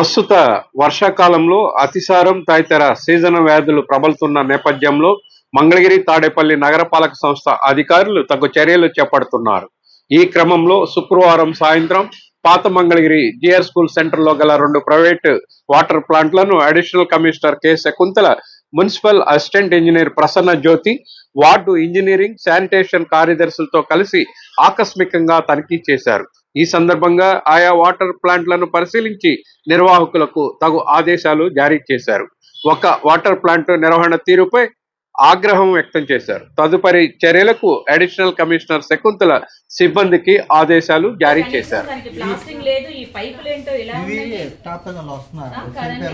ప్రస్తుత వర్షాకాలంలో అతిసారం తదితర సీజన్ వ్యాధులు ప్రబలుతున్న నేపథ్యంలో మంగళగిరి తాడేపల్లి నగరపాలక సంస్థ అధికారులు తగు చర్యలు చేపడుతున్నారు. ఈ క్రమంలో శుక్రవారం సాయంత్రం పాత మంగళగిరి జిఆర్ స్కూల్ సెంటర్లో గల రెండు private water ప్లాంట్లను additional commissioner K. Shakuntala municipal assistant engineer Prasanna Jyothi ward engineering sanitation కార్యదర్శులతో కలిసి ఆకస్మికంగా తనిఖీ చేశారు. ఈ సందర్భంగా ఆయా వాటర్ ప్లాంట్లను పరిశీలించి నిర్వాహకులకు తగు ఆదేశాలు జారీ చేశారు. ఒక వాటర్ ప్లాంట్ నిర్వహణ తీరుపై ఆగ్రహం వ్యక్తం చేశారు. తదుపరి చర్యలకు అడిషనల్ కమిషనర్ శకుంతల సిబ్బందికి ఆదేశాలు జారీ చేశారు.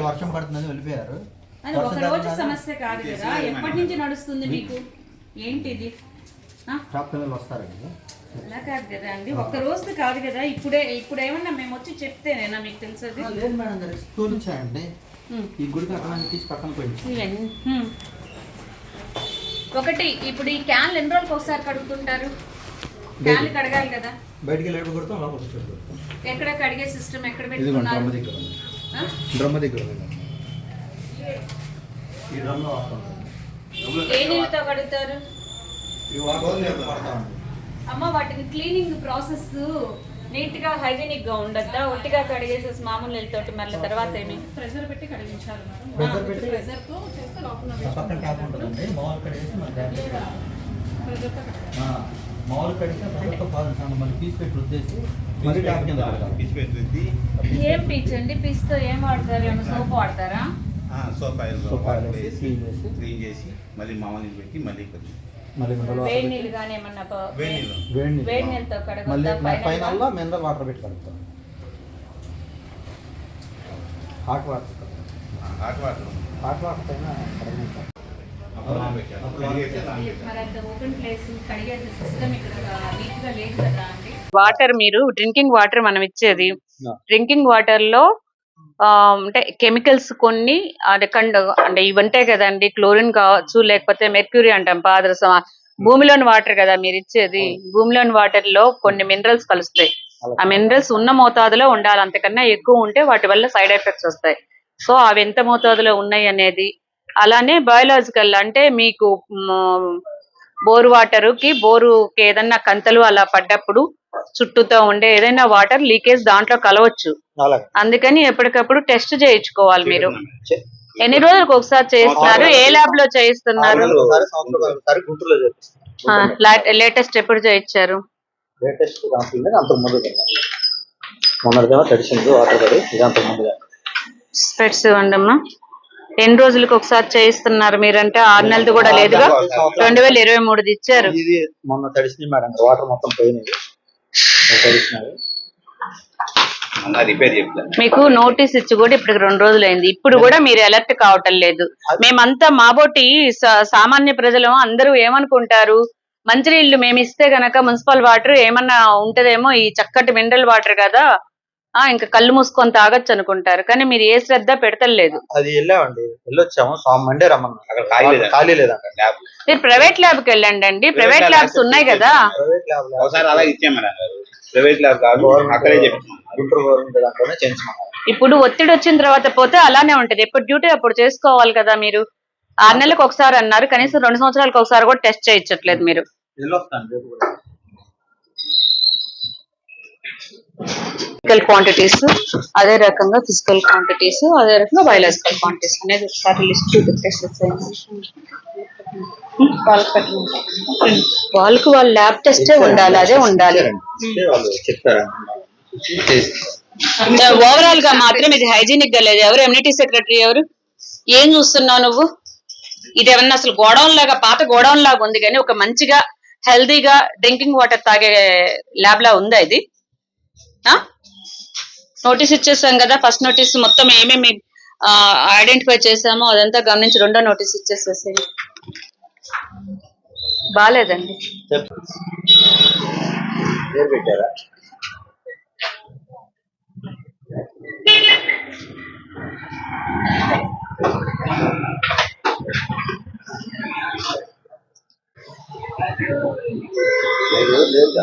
వర్షం పడుతుందని వెళ్ళిపోయారు. ఒక రోజు సమస్య కాదు కదా. ఎప్పటి నుంచి నడుస్తుంది మీకు? వస్తారండి. అలా కాదు కదా అండి. ఒక్క రోజు కాదు కదా. ఇప్పుడే ఇప్పుడు ఏమన్నా మేము వచ్చి చెప్తేనేనా మీకు తెలిసేది? లేదు మేడం గారు. ఈ గుడికి అక్కడ తీసి పక్కన పోయింది. ఒకటి ఇప్పుడు ఈ క్యాన్లు ఎన్ని రోజులకు ఒకసారి కడుగుతుంటారు? క్యాన్లు కడగాలి కదా. బయటికి వెళ్ళి కొడతాం. ఎక్కడ కడిగే సిస్టమ్ ఎక్కడ పెట్టుకున్నారు? దగ్గర ఏ నీళ్ళతో కడుగుతారు? అమ్మ వాటిని క్లీనింగ్ ప్రాసెస్ నీట్గా హైజీనిక్గా ఉండద్దా? ఒట్టిగా కడిగేసేసి మామూలు నీళ్ళతోటి మళ్ళీ తర్వాత ఏమి? ప్రెజర్ పెట్టి కడిగించాలి మేడం. ప్రెజర్ పెట్టి ప్రెజర్తో చేస్తే పక్కన ట్యాప్ ఉంటుందండి. మామూలు కడిగేసి మన ట్యాప్ ప్రెజర్తో. మామూలు కడిగితే పాలు మళ్ళీ పీస్ పెట్టి రుద్దేసి మళ్ళీ ట్యాప్ కింద కడగాలి. ఏం పీచ్ అండి? పీచ్తో ఏం వాడతారు? ఏమైనా సోప్ వాడతారా? సోప్ ఆయిల్ సోప్ ఆయిల్ వేసి, క్లీన్ చేసి. క్లీన్ చేసి మళ్ళీ మామూలు పెట్టి మళ్ళీ కొద్ది మళ్ళీ మినరల్ వేడి వాటర్ నీళ్ళు కానీ ఏమన్నా వేడి నీళ్ళు. వేడి నీళ్ళతో? మళ్ళీ మినరల్ వాటర్ పెట్టి కలుపుతాం hot water hot water hot water పైన వాటర్ మీరు డ్రింకింగ్ వాటర్ మనం ఇచ్చేది. డ్రింకింగ్ వాటర్లో అంటే కెమికల్స్ కొన్ని అది కండ అంటే ఇవి ఉంటాయి కదండి క్లోరిన్ కావచ్చు లేకపోతే మెర్క్యూరీ అంటాం పాదరసం. భూమిలోని వాటర్ కదా మీరు ఇచ్చేది. భూమిలోని వాటర్లో కొన్ని మినరల్స్ కలుస్తాయి. ఆ మినరల్స్ ఉన్న మోతాదులో ఉండాలి. అంతకన్నా ఎక్కువ ఉంటే వాటి వల్ల సైడ్ ఎఫెక్ట్స్ వస్తాయి. సో అవి ఎంత మోతాదులో ఉన్నాయి అనేది. అలానే బయోలాజికల్ అంటే మీకు బోరు వాటర్కి బోరుకి ఏదన్నా కంతలు అలా పడ్డప్పుడు చుట్టూతో ఉండే ఏదైనా వాటర్ లీకేజ్ దాంట్లో కలవచ్చు. అందుకని ఎప్పటికప్పుడు టెస్ట్ చేయించుకోవాలి మీరు. ఎన్ని రోజులకు ఒకసారి చేస్తున్నారు ఏ ల్యాబ్లో చేయిస్తున్నారు? లేటెస్ట్ ఎప్పుడు చేయించారు? లేటెస్ట్ స్పెట్స్ ఇవ్వండమ్మా. ఎన్ని రోజులకు ఒకసారి చేయిస్తున్నారు మీరంటే? ఆరు నెలది కూడా లేదుగా? రెండు వేల ఇరవై మూడుది ఇచ్చారు. ఇది మొన్న తడిసింది మేడం. వాటర్ మొత్తం పోయినది మీకు నోటీస్ ఇచ్చి కూడా ఇప్పుడు రెండు రోజులు అయింది ఇప్పుడు కూడా మీరు అలర్ట్ కావటం లేదు. మేమంతా మాబోటి సామాన్య ప్రజలు అందరూ ఏమనుకుంటారు? మంచినీళ్ళు మేము ఇస్తే గనక మున్సిపల్ వాటర్ ఏమన్నా ఉంటదేమో? ఈ చక్కటి మినరల్ వాటర్ కదా. ఆ ఇంకా కళ్ళు మూసుకొని తాగొచ్చు అనుకుంటారు. కానీ మీరు ఏ శ్రద్ధ పెడతలేదు. అది వెళ్ళామండి. వెళ్ళొచ్చాము. సోమ మండే రమ్మన్నారు. అక్కడ ఖాళీ లేదా? ఖాళీ లేదంట. ల్యాబ్ మీరు ప్రైవేట్ ల్యాబ్కి వెళ్ళండి అండి ప్రైవేట్ ల్యాబ్స్ ఉన్నాయి కదా. ప్రైవేట్ ల్యాబ్ ఒకసారి అలా ఇచ్చాం మేడం గారు ప్రైవేట్ ల్యాబ్ కాదు అక్కడే చెప్తున్నాం గుంటూరు గవర్నమెంట్ దాంట్లోనే చేయించమన్నారు. ఇప్పుడు ఒత్తిడి వచ్చిన తర్వాత పోతే అలానే ఉంటది. ఎప్పుడు డ్యూటీ అప్పుడు చేసుకోవాలి కదా మీరు. ఆరు నెలలకు ఒకసారి అన్నారు. కనీసం రెండు సంవత్సరాలకు ఒకసారి కూడా టెస్ట్ చేయించట్లేదు మీరు. వెళ్ళొస్తాను రేపు కూడా ఫిజికల్ క్వాంటిటీస్ అదే రకంగా ఫిజికల్ క్వాంటిటీస్ అదే రకంగా బయాలజికల్ క్వాంటిటీస్ అనేది ఒకసారి లిస్ట్ వాళ్ళకి వాళ్ళ ల్యాబ్ టెస్టే ఉండాలి అదే ఉండాలి. ఇస్తే వాళ్ళు చెప్తారా చేసి ఓవరాల్గా మాత్రం ఇది హైజీనిక్గా లేదు. ఎవరు ఎమ్యూనిటీ సెక్రటరీ ఎవరు? ఏం చూస్తున్నావు నువ్వు? ఇది ఏమన్నా అసలు గోడౌన్ లాగా పాత గోడౌన్ లాగా ఉంది కానీ ఒక మంచిగా హెల్దీగా డ్రింకింగ్ వాటర్ తాగే ల్యాబ్ లా ఉందా ఇది? నోటీస్ ఇచ్చేసాం కదా ఫస్ట్ నోటీస్ మొత్తం ఏమేమి ఐడెంటిఫై చేసామో అదంతా గమనించి రెండో నోటీస్ ఇచ్చేసేసి బాగాలేదండి లేదు.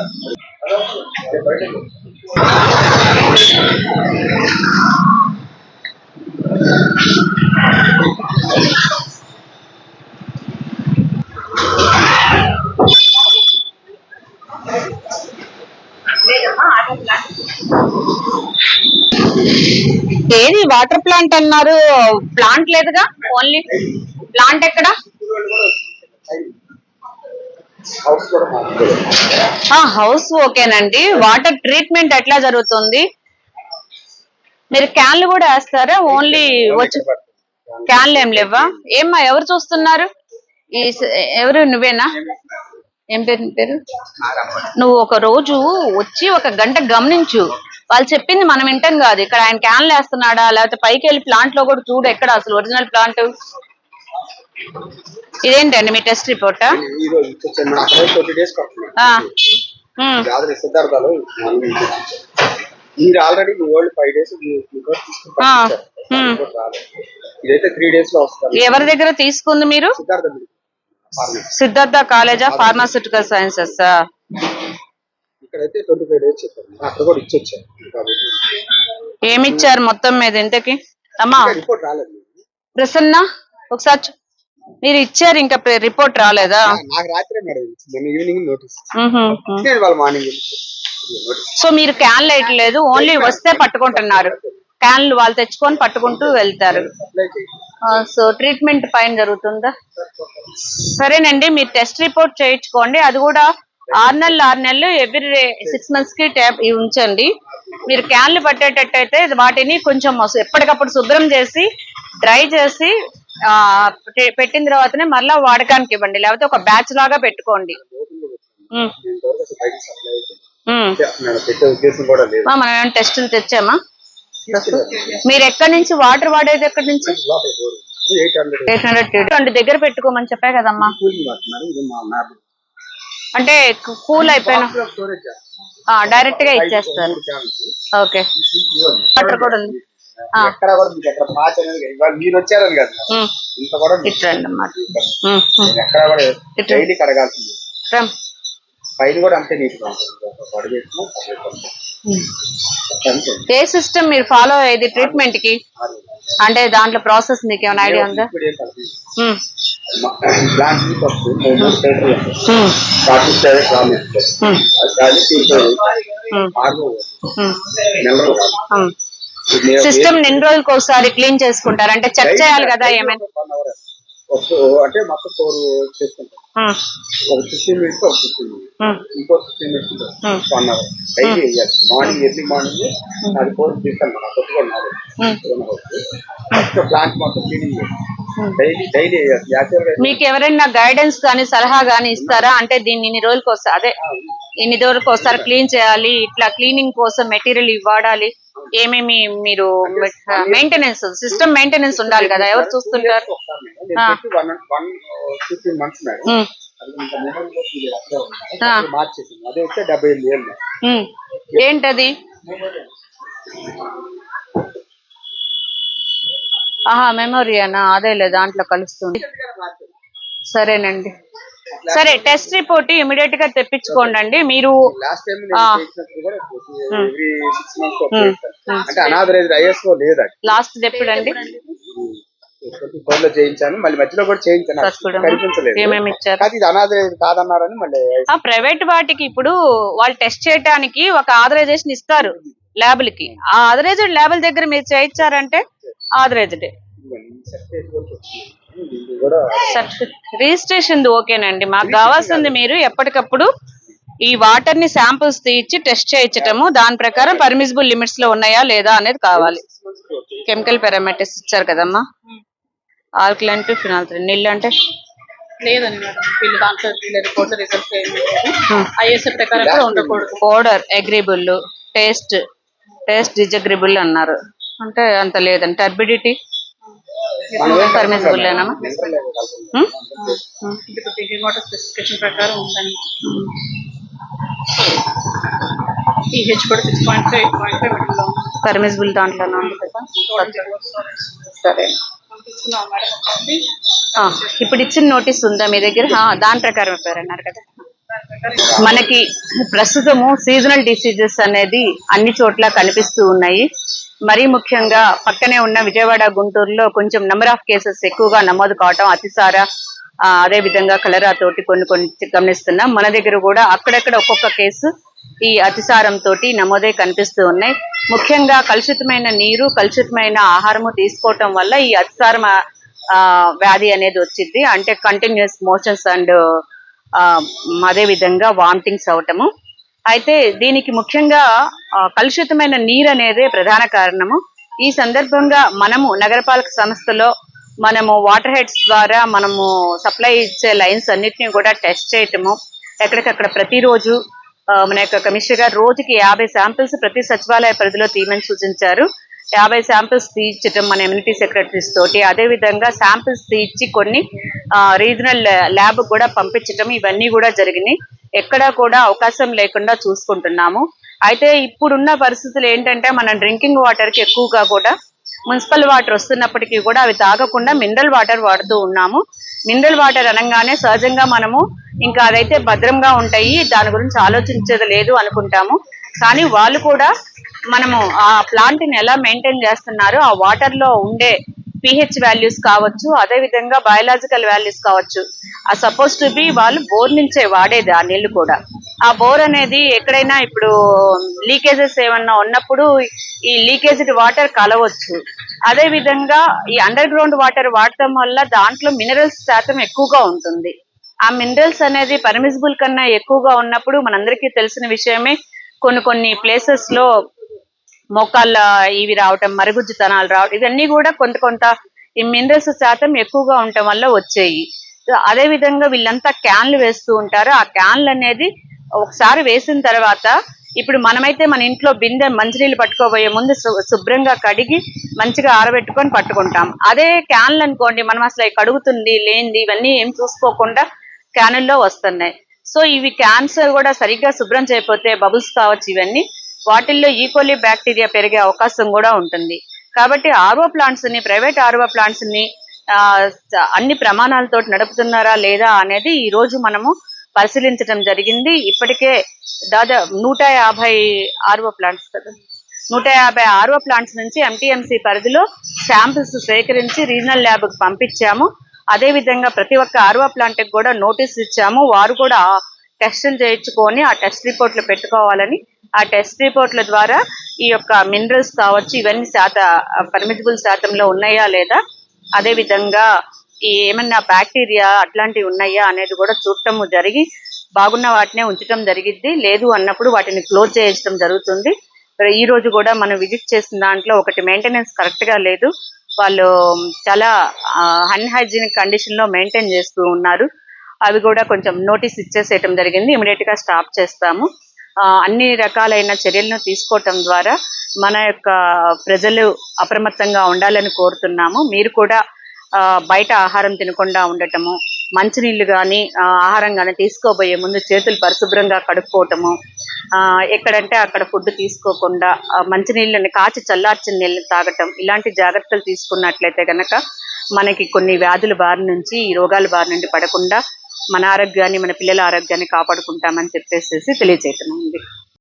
ఏది? వాటర్ ప్లాంట్ అన్నారు. ప్లాంట్ లేదుగా? ఓన్లీ ప్లాంట్ ఎక్కడ? హౌస్ ఆ హౌస్ ఓకేనండి. వాటర్ ట్రీట్మెంట్ ఎట్లా జరుగుతుంది? మీరు క్యాన్లు కూడా వేస్తారా? ఓన్లీ వచ్చి క్యాన్లు ఏం లేవా? ఏమ్మా ఎవరు చూస్తున్నారు? ఈ ఎవరు? నువ్వేనా? ఏం పేరు నీ పేరు? నువ్వు ఒక రోజు వచ్చి ఒక గంట గమనించు. వాళ్ళు చెప్పింది మనం వింటాం కాదు. ఇక్కడ ఆయన క్యాన్లు వేస్తున్నాడా? లేకపోతే పైకి వెళ్ళి ప్లాంట్లో కూడా చూడు ఎక్కడ అసలు ఒరిజినల్ ప్లాంట్ ఇదేంటండి మీ టెస్ట్ రిపోర్టా. మీరు ఆల్రెడీ మీ. వాళ్ళు ఫైవ్ డేస్. ఇదైతే త్రీ డేస్లో వస్తారు ఎవరి దగ్గర తీసుకుంది మీరు? Siddhartha college of pharmaceutical sciences ఇక్కడైతే ట్వంటీ ఫైవ్ డేస్ చెప్పారు అక్కడ కూడా ఇచ్చొచ్చాను కాబట్టి ఏమి ఇచ్చారు మొత్తం మీద ఇంతకి? అమ్మా. రిపోర్ట్ రాలేదు. ప్రసన్న ఒకసారి మీరు ఇచ్చారు ఇంకా రిపోర్ట్ రాలేదా? నాకు రాత్రే మేడం ఈవినింగ్ నోటీస్ వాళ్ళ మార్నింగ్ సో మీరు క్యాన్ వేయట్లేదు ఓన్లీ వస్తే పట్టుకుంటున్నారు. క్యాన్లు వాళ్ళు తెచ్చుకొని పట్టుకుంటూ వెళ్తారు. సో ట్రీట్మెంట్ పైన జరుగుతుందా? సరేనండి మీరు టెస్ట్ రిపోర్ట్ చేయించుకోండి. అది కూడా ఆరు నెలలు ఆరు నెలలు ఎవ్రీ సిక్స్ మంత్స్కి ట్యాప్ ఉంచండి. మీరు క్యాన్లు పట్టేటట్టయితే వాటిని కొంచెం ఎప్పటికప్పుడు శుభ్రం చేసి డ్రై చేసి ఆ పెట్టిన తర్వాతనే మళ్ళా వాడకానికి ఇవ్వండి. లేకపోతే ఒక బ్యాచ్ లాగా పెట్టుకోండి. మనం టెస్టులు తెచ్చామా? మీరు ఎక్కడి నుంచి వాటర్ వాడేది ఎక్కడి నుంచి? ఎయిట్ హండ్రెడ్ దగ్గర పెట్టుకోమని చెప్పా కదమ్మా. అంటే కూల్ అయిపోయిన. డైరెక్ట్గా ఇచ్చేస్తారు. ఓకే. వాటర్ కూడా ఉంది. ఎక్కడ కూడా మీకు ఎక్కడ పాచ అనేది. ఇవాళ మీరు వచ్చారని కదా. ఇంత కూడా మీకు ఇటు రండి అన్నమాట ఉమ్, ఉమ్. నేను ఎక్కడ కూడా. డైలీ కడగాల్సింది. పైన కూడా అంతే నీట్గా ఉంటుంది. ఒక పొడి వేసినా పర్లేదు. ఉంటుంది. అంతే ఏ సిస్టమ్ మీరు ఫాలో అయ్యేది ట్రీట్మెంట్కి? అంటే దాంట్లో ప్రాసెస్ మీకు ఏమైనా ఐడియా ఉందా? నెల. సిస్టమ్ ఎన్ని రోజులకు ఒకసారి క్లీన్ చేసుకుంటారు. అంటే చెక్ చేయాలి కదా ఏమైనా? అంటే మొత్తం ఫోర్ చేసుకుంటాం ఉమ్, ఒక ఫిఫ్టీన్ మినిట్స్ ఒక ఫిఫ్టీన్ మినిట్స్ ఉమ్, ఇంకో fifteen minutes one hour daily వేయాలి మార్నింగ్ ఎర్లీ మార్నింగ్ అది ఫోర్ తీస్తాను మన. కొద్దిగా నాలుగు ప్లాంట్ మొత్తం క్లీనింగ్ డైలీ డైలీ వేయాలి మీకు ఎవరైనా గైడెన్స్ కానీ సలహా కానీ ఇస్తారా? అంటే దీన్ని ఇన్ని రోజులకు వస్తారు అదే. ఇన్ని రోజులకు ఒకసారి క్లీన్ చేయాలి ఇట్లా క్లీనింగ్ కోసం మెటీరియల్ వాడాలి ఏమేమి మీరు మెయింటెనెన్స్ సిస్టమ్ మెయింటెనెన్స్ ఉండాలి కదా ఎవరు చూస్తుంటారు? అది. అది అదే. ఏంటది? ఆహా మెమొరీ అనా అదేలే దాంట్లో కలుస్తుంది. సరేనండి. సరే టెస్ట్ రిపోర్ట్ ఇమీడియట్గా తెప్పించుకోండి మీరు లాస్ట్ చేయించాను మళ్ళీ మధ్యలో కూడా చేయించాను. అనాథరైజ్ కాదన్నారని మళ్ళీ ఆ ప్రైవేట్ వాటికి ఇప్పుడు వాళ్ళు టెస్ట్ చేయడానికి ఒక ఆథరైజేషన్ ఇస్తారు ల్యాబులకి. ఆ ఆథరైజ్డ్ ల్యాబుల దగ్గర మీరు చేయించారంటే ఆథరైజ్డ్ రిజిస్ట్రేషన్ ఓకేనండి. మాకు కావాల్సింది మీరు ఎప్పటికప్పుడు ఈ వాటర్ని శాంపుల్స్ తీయించి టెస్ట్ చేయించటము దాని ప్రకారం పర్మిసిబుల్ లిమిట్స్లో ఉన్నాయా లేదా అనేది కావాలి. కెమికల్ పారామీటర్స్ ఇచ్చారు కదమ్మా. ఆల్కలైన్ టు ఫినాల్ నీళ్ళు అంటే? లేదండి మేడం. వీళ్ళు దాంట్లో వీళ్ళ రిపోర్ట్ రిజల్ట్స్ ఏమి ఐఎస్ఏ ప్రకారం కూడా ఉండకూడదు. ఓడర్ అగ్రిబుల్ టేస్ట్ టేస్ట్ డిజగ్రిబుల్ అన్నారు. అంటే అంత లేదండి. టర్బిడిటీ? పర్మిసిబుల్ ఏనా ఇది డ్రింకింగ్ వాటర్ స్పెసిఫికేషన్ ప్రకారం ఉందండి పిహెచ్ కూడా six point five eight point five మిడిల్లో పర్మిసిబుల్ దాంట్లోనే ఉంది కదా? సరే. ఇప్పుడు ఇచ్చిన నోటీస్ ఉందా మీ దగ్గర? ఆ, దాని ప్రకారం పేరు అన్నారు కదా మనకి ప్రస్తుతము సీజనల్ డిసీజెస్ అనేది అన్ని చోట్ల కనిపిస్తూ ఉన్నాయి. మరీ ముఖ్యంగా పక్కనే ఉన్న విజయవాడ గుంటూరులో కొంచెం నెంబర్ ఆఫ్ కేసెస్ ఎక్కువగా నమోదు కావటం అతిసార ఆ, అదే విధంగా కలరా తోటి కొన్ని కొన్ని గమనిస్తున్నాం. మన దగ్గర కూడా అక్కడక్కడ ఒక్కొక్క కేసు ఈ అతిసారం తోటి నమోదే కనిపిస్తూ ఉన్నాయి. ముఖ్యంగా కలుషితమైన నీరు కలుషితమైన ఆహారము తీసుకోవటం వల్ల ఈ అతిసారం ఆ, వ్యాధి అనేది వచ్చింది అంటే కంటిన్యూస్ మోషన్స్ అండ్ అదే విధంగా వామిటింగ్స్ అవటము. అయితే దీనికి ముఖ్యంగా కలుషితమైన నీరు అనేదే ప్రధాన కారణము. ఈ సందర్భంగా మనము నగరపాలక సంస్థలో మనము వాటర్ హెడ్స్ ద్వారా మనము సప్లై ఇచ్చే లైన్స్ అన్నిటిని కూడా టెస్ట్ చేయటము ఎక్కడికక్కడ ప్రతిరోజు ఆ, మన యొక్క కమిషనర్ గారు రోజుకి యాభై శాంపిల్స్ ప్రతి సచివాలయ పరిధిలో తీయమని సూచించారు. యాభై శాంపిల్స్ తీయించడం మన ఎమ్యూనిటీ సెక్రటరీస్ తోటి అదే విధంగా శాంపిల్స్ తీయించి కొన్ని రీజనల్ ల్యాబ్ కూడా పంపించటం ఇవన్నీ కూడా జరిగినాయి. ఎక్కడా కూడా అవకాశం లేకుండా చూసుకుంటున్నాము. అయితే ఇప్పుడున్న పరిస్థితులు ఏంటంటే మనం డ్రింకింగ్ వాటర్కి ఎక్కువగా కూడా మున్సిపల్ వాటర్ వస్తున్నప్పటికీ కూడా అవి తాగకుండా మినరల్ వాటర్ వాడుతూ ఉన్నాము. మినరల్ వాటర్ అనగానే సహజంగా మనము ఇంకా అదైతే భద్రంగా ఉంటాయి దాని గురించి ఆలోచించేది లేదు అనుకుంటాము. కానీ వాళ్ళు కూడా మనము ఆ ప్లాంట్ని ఎలా మెయింటైన్ చేస్తున్నారో ఆ వాటర్లో ఉండే పిహెచ్ వాల్యూస్ కావచ్చు అదే విధంగా బయలాజికల్ వాల్యూస్ కావచ్చు. ఆ సపోజ్ టు బి వాళ్ళు బోర్ నుంచే వాడేది ఆ నీళ్ళు కూడా. ఆ బోర్ అనేది ఎక్కడైనా ఇప్పుడు లీకేజెస్ ఏమన్నా ఉన్నప్పుడు ఈ లీకేజ్డ్ వాటర్ కలవచ్చు. అదే విధంగా ఈ అండర్ గ్రౌండ్ వాటర్ వాడటం వల్ల దాంట్లో మినరల్స్ శాతం ఎక్కువగా ఉంటుంది. ఆ మినరల్స్ అనేది పర్మిసిబుల్ కన్నా ఎక్కువగా ఉన్నప్పుడు మనందరికీ తెలిసిన విషయమే. కొన్ని కొన్ని ప్లేసెస్లో మోకాళ్ళ ఇవి రావటం మరుగుజ్జుతనాలు రావటం ఇవన్నీ కూడా కొంత కొంత ఈ మినరల్స్ శాతం ఎక్కువగా ఉండటం వల్ల వచ్చాయి. అదే విధంగా వీళ్ళంతా క్యాన్లు వేస్తూ ఉంటారు. ఆ క్యాన్లు అనేది ఒకసారి వేసిన తర్వాత ఇప్పుడు మనమైతే మన ఇంట్లో బిందె మంచినీళ్ళు పట్టుకోబోయే ముందు శుభ్రంగా కడిగి మంచిగా ఆరబెట్టుకొని పట్టుకుంటాం. అదే క్యాన్లు అనుకోండి మనం అసలు కడుగుతుంది లేనిది ఇవన్నీ ఏం చూసుకోకుండా క్యానుల్లో వస్తున్నాయి. సో ఇవి క్యాన్స్ కూడా సరిగ్గా శుభ్రం చేయకపోతే బబుల్స్ కావచ్చు ఇవన్నీ వాటిల్లో e. ఈకోలీ బ్యాక్టీరియా పెరిగే అవకాశం కూడా ఉంటుంది. కాబట్టి ఆర్ఓ ప్లాంట్స్ని ప్రైవేట్ ఆర్ఓ ప్లాంట్స్ని అన్ని ప్రమాణాలతో నడుపుతున్నారా లేదా అనేది ఈ రోజు మనము పరిశీలించడం జరిగింది. ఇప్పటికే దాదాపు నూట యాభై ఆర్ఓ ప్లాంట్స్ కదా. నూట యాభై ఆర్ఓ ప్లాంట్స్ నుంచి ఎంటీఎంసీ పరిధిలో శాంపిల్స్ సేకరించి రీజనల్ ల్యాబ్కు పంపించాము. అదే విధంగా ప్రతి ఒక్క ఆర్ఓ ప్లాంట్కి కూడా నోటీస్ ఇచ్చాము. వారు కూడా టెస్టులు చేయించుకొని ఆ టెస్ట్ రిపోర్ట్లు పెట్టుకోవాలని ఆ టెస్ట్ రిపోర్ట్ల ద్వారా ఈ యొక్క మినరల్స్ కావచ్చు ఇవన్నీ శాత పర్మిసిబుల్ శాతంలో ఉన్నాయా లేదా అదే విధంగా ఈ ఏమన్నా బ్యాక్టీరియా అట్లాంటివి ఉన్నాయా అనేది కూడా చూడటం జరిగి బాగున్న వాటినే ఉంచడం జరిగిద్ది. లేదు అన్నప్పుడు వాటిని క్లోజ్ చేయించడం జరుగుతుంది. ఈ రోజు కూడా మనం విజిట్ చేసిన దాంట్లో ఒకటి మెయింటెనెన్స్ కరెక్ట్గా లేదు. వాళ్ళు చాలా అన్హైజీనిక్ కండిషన్లో మెయింటైన్ చేస్తూ ఉన్నారు. అవి కూడా కొంచెం నోటీస్ ఇచ్చేసేయటం జరిగింది. ఇమీడియట్గా స్టాప్ చేస్తాము. అన్ని రకాలైన చర్యలను తీసుకోవటం ద్వారా మన యొక్క ప్రజలు అప్రమత్తంగా ఉండాలని కోరుతున్నాము. మీరు కూడా బయట ఆహారం తినకుండా ఉండటము మంచినీళ్ళు కానీ ఆహారం కానీ తీసుకోబోయే ముందు చేతులు పరిశుభ్రంగా కడుక్కోవటము ఆ, ఎక్కడంటే అక్కడ ఫుడ్ తీసుకోకుండా మంచినీళ్ళని కాచి చల్లార్చిన నీళ్ళని తాగటం ఇలాంటి జాగ్రత్తలు తీసుకున్నట్లయితే కనుక మనకి కొన్ని వ్యాధుల బారి నుంచి ఈ రోగాల బారి నుండి పడకుండా మన ఆరోగ్యాన్ని మన పిల్లల ఆరోగ్యాన్ని కాపాడుకుంటామని చెప్పేసి తెలియజేయటం